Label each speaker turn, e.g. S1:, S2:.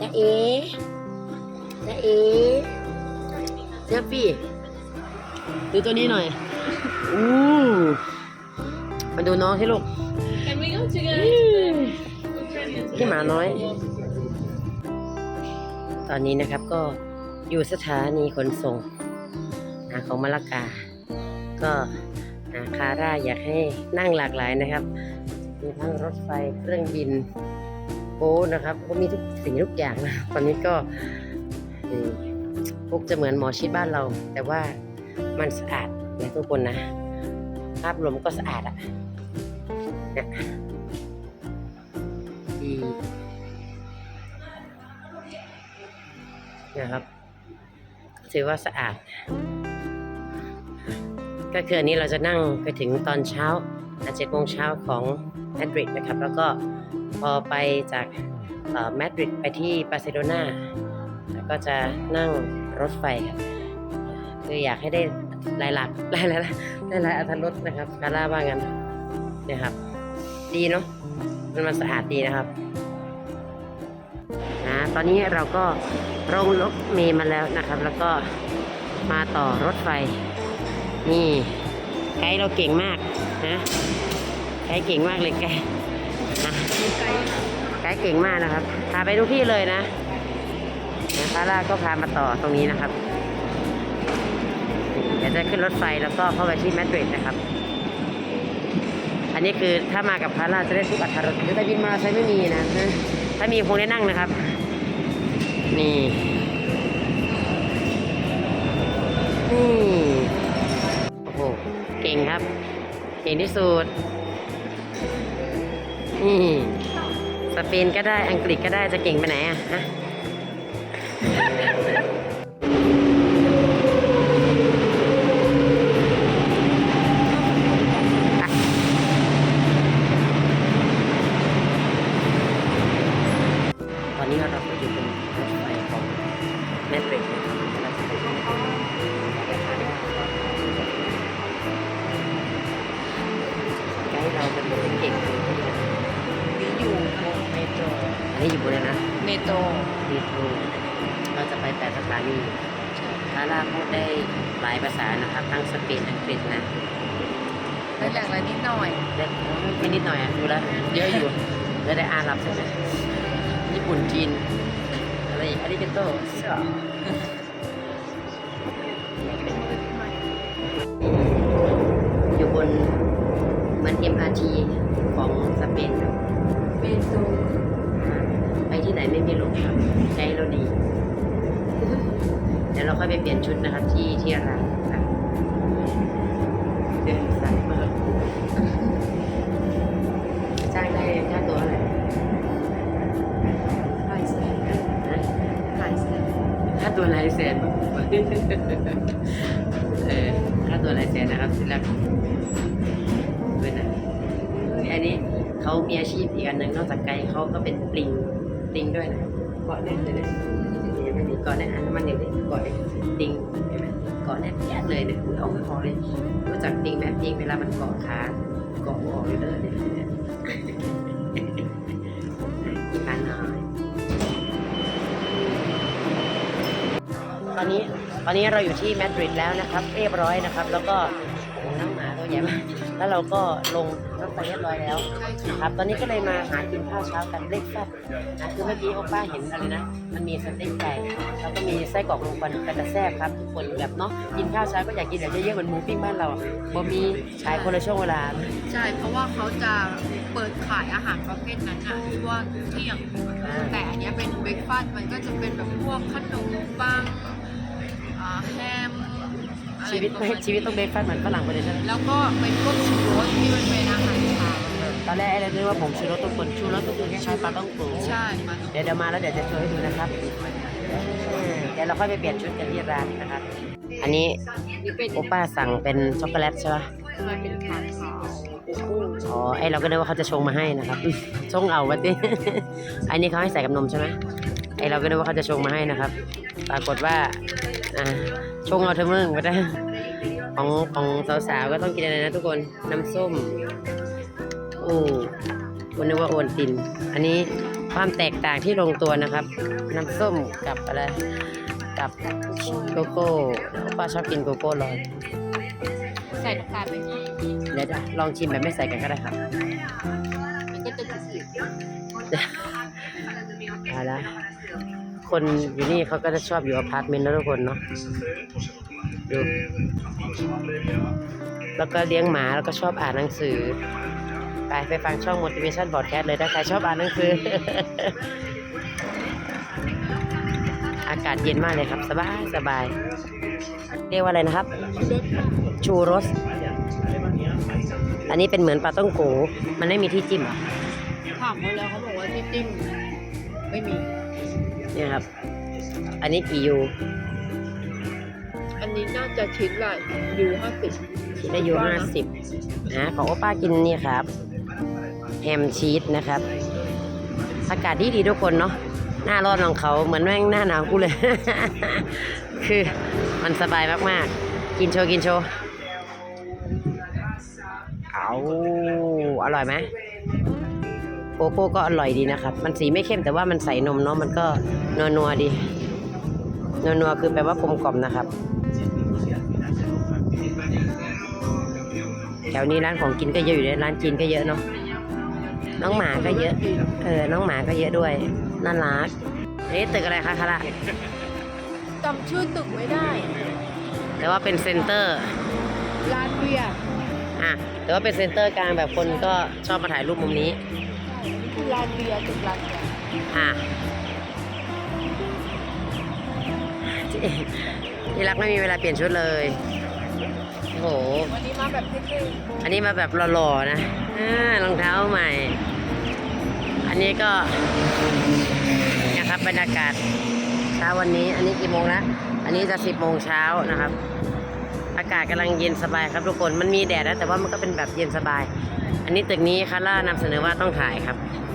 S1: จะเอ๋จะเอ๋เซฟฟี่ดูตัวนี้หน่อย อู้มาดูน้องที่ลูก
S2: Can we go together?
S1: ที่หมาน้อย ตอนนี้นะครับก็อยู่สถานีขนส่งอ่าของมะละกา ก็อ่าคาร่าอยากให้นั่งหลากหลายนะครับ มีทั้งรถไฟเครื่องบิน โอ้นะครับก็มีทุกสิ่งทุกอย่างนะตอนนี้ก็พวกจะเหมือนหมอชิดบ้านเรา แต่ว่ามันสะอาดนะทุกคนนะ ภาพรวมก็สะอาดอะเนี่ยดีนะครับถือว่าสะอาด ก็คืออันนี้เราจะนั่งไปถึงตอนเช้าเจ็ดโมงเช้าของมาดริดนะครับ แล้วก็ พอไปจากมาดริดไปที่บาร์เซโลนาแล้วก็จะนั่งรถไฟครับคืออยากให้ได้หลายหลักหลายหลายหลายหลายอัตรถรสนะครับคาร่าว่างั้นนะครับ ดีเนาะมันมาสะอาดดีนะครับนะตอนนี้เราก็ลงรถเมล์มาแล้วนะครับ แล้วก็มาต่อรถไฟ นี่ไกด์เราเก่งมากนะไกด์เก่งมากเลยแก ไกด์เก่งมากนะครับ พาไปทุกที่เลยนะนะคาร่าก็พามาต่อตรงนี้นะครับ เดี๋ยวจะขึ้นรถไฟแล้วก็เข้าไปที่มาดริดนะครับ อันนี้คือถ้ามากับคาร่าจะได้ทุกอัตรรสหรือแต่บินมอเตอร์ไซค์ไม่มีนะนะ ถ้ามีคงได้นั่งนะครับ นี่นี่โอ้โห เก่งครับ เก่งที่สุด นี่ สเปนก็ได้ อังกฤษก็ได้ จะเก่งไปไหนอะฮะ นีคาร่าพูดได้หลายภาษานะครับ ทั้งสเปนอังกฤษนะ
S2: แล้วอย่างละนิดหน่อย
S1: ได้ไม่นิดหน่อยอะดูแล้วเยอะอยู่แล้วได้อาหรับใช่ไหมญี่ปุ่นจีนอะไรอีกอาริเกโตเสื้ออยู่บนเหมัน MRT ของสเปนครับ
S2: เมโทร
S1: ไปที่ไหนไม่มีหลงครับใช้เราดี เดี๋ยวเราค่อยไปเปลี่ยนชุดนะครับที่ที่ร้านครับเดินสายมากจ้างได้ค่าตัวเท่าไหร่
S2: หลายแสน
S1: นะ
S2: หลายแสน
S1: ค่าตัวหลายแสนเออค่าตัวหลายแสนนะครับที่รักเป็นนะอันนี้เขามีอาชีพอีกอันหนึ่งนอกจากไกด์เขาก็เป็นปลิงปลิงด้วยนะเกาะแน่นเลยนะเห็นไหมนี่เกาะแน่นอันน้ำมันอยู่นี่เกาะเนี่ยปลิงเห็นไหมเกาะแน่นแยะเลยเนี่ยเอาไม่พอเลยรู้จักปลิงไหมปลิงเวลามันเกาะขาเกาะหัวออกเลยเด้อเนี่ยเนี่ยอีกอันหน่อยตอนนี้ตอนนี้เราอยู่ที่มาดริดแล้วนะครับ เรียบร้อยนะครับ แล้วก็โอ้น้องหมาตัวใหญ่มาก แล้วเราก็ลงรถไฟเรียบร้อยแล้วนะครับตอนนี้ก็เลยมาหากินข้าวเช้ากันเล็กฟัดนะคือเมื่อกี้โอป้าเห็นอะไรนะ มันมีสเต็กไก่แล้วก็มีไส้กรอกลงควันกระแซ่บครับทุกคนแบบเนาะกินข้าวเช้าก็อยากกินแบบเยอะๆเหมือนหมูปิ้งบ้านเราบ่มีขายคนละช่วงเวลา
S2: ใช่เพราะว่าเขาจะเปิดขายอาหารประเภทนั้นอะที่ว่าเที่ยงแต่อันเนี้ยเป็นเบรกฟาสต์มันก็จะเป็นแบบพวกขนมปังแฮม
S1: ชีวิตไม่ชีวิตต้องเบรกฟาสต์เหมือนฝรั่งไปเลยใช่ไหม
S2: แล้วก็เป็นพวกชูรสที่มันเป็นอาหารเช้า
S1: ตอนแรกไอ้เราคิดว่าผมชูรสทุกคนชูรสก็คือคล้ายๆปลาต้องโก
S2: ใช่มัน
S1: เดี๋ยวเดี๋ยวมาแล้วเดี๋ยวจะโชว์ให้ดูนะครับเออเดี๋ยวเราค่อยไปเปลี่ยนชุดกันที่ร้านนะครับ อันนี้
S2: นี่เป็น
S1: โอป้าสั่งเป็นช็อกโกแลตใช่ปะ
S2: มันเป็นขาขาว
S1: อ๋อไอเราก็นึกว่าเขาจะชงมาให้นะครับ ชงเอาวะติอันนี้เขาให้ใส่กับนมใช่ไหมไอเราก็นึกว่าเขาจะชงมาให้นะครับ ปรากฏว่า อ่าชงเอาเถอะมึงมาได้ของของสาวๆก็ต้องกินอะไรนะทุกคน น้ำส้ม โอ้คนนึกว่าโอนติน อันนี้ความแตกต่างที่ลงตัวนะครับ น้ำส้มกับอะไร กับโกโก้ป้าชอบกินโกโก้ลอย
S2: ใส่น้ำตาลไป
S1: เดี๋ยวจะลองชิมแบบไม่ใส่กันก็ได้ครับ
S2: มันก็จะจืด
S1: เอาละ คนอยู่นี่เขาก็จะชอบอยู่อพาร์ตเมนต์นะทุกคนเนาะดูแล้วก็เลี้ยงหมาแล้วก็ชอบอ่านหนังสือ ไปไปฟังช่อง motivation podcast เลยถ้าใครชอบอ่านหนังสือ อากาศเย็นมากเลยครับ สบายสบายเรียกว่าอะไรนะครับ
S2: ๆรสค่ะ
S1: ชูรส อันนี้เป็นเหมือนปลาต้องโก มันไม่มีที่จิ้มเหรอ
S2: ถามเขาแล้วเขาบอกว่าที่จิ้มไม่มี
S1: เนี่ยครับ อันนี้กี่ยู
S2: อันนี้น่าจะชิ้นละยูห้าสิบ
S1: ชิ้นละยูห้าสิบนะของโอป้ากินนี่ครับแฮมชีสนะครับ อากาศดีดีทุกคนเนาะหน้าร้อนของเขาเหมือนแม่งหน้าหนาวกูเลย คือมันสบายมากๆ กินโชว์กินโชว์เอาอร่อยไหม โกโก้ก็อร่อยดีนะครับ มันสีไม่เข้มแต่ว่ามันใส่นมเนาะมันก็นัวนัวๆดี นัวนัวๆคือแปลว่ากลมกล่อมนะครับ แถวนี้ร้านของกินก็เยอะอยู่เลยร้านจีนก็เยอะเนาะน้องหมาก็เยอะ เออ น้องหมาก็เยอะด้วย น่ารักอันนี้ตึกอะไรคะคาระ
S2: จำชื่อตึกไม่ได้
S1: แต่ว่าเป็นเซ็นเตอร์
S2: ร้านเบียร์
S1: อะ แต่ว่าเป็นเซ็นเตอร์กลางแบบคนก็ชอบมาถ่ายรูปมุมนี้
S2: คือร้านเบียร์ตึกร้านเบียร์
S1: อะที่ที่รักไม่มีเวลาเปลี่ยนชุดเลยโอ้โห
S2: วันนี้มาแบบเท่
S1: อันนี้มาแบบหล่อๆนะอ่ารองเท้าใหม่ อันนี้ก็นะครับบรรยากาศเช้าวันนี้ อันนี้กี่โมงแล้วอันนี้จะสิบโมงเช้านะครับ อากาศกำลังเย็นสบายครับทุกคน มันมีแดดนะแต่ว่ามันก็เป็นแบบเย็นสบาย อันนี้ตึกนี้คาร่านำเสนอว่าต้องถ่ายครับ
S2: ๆ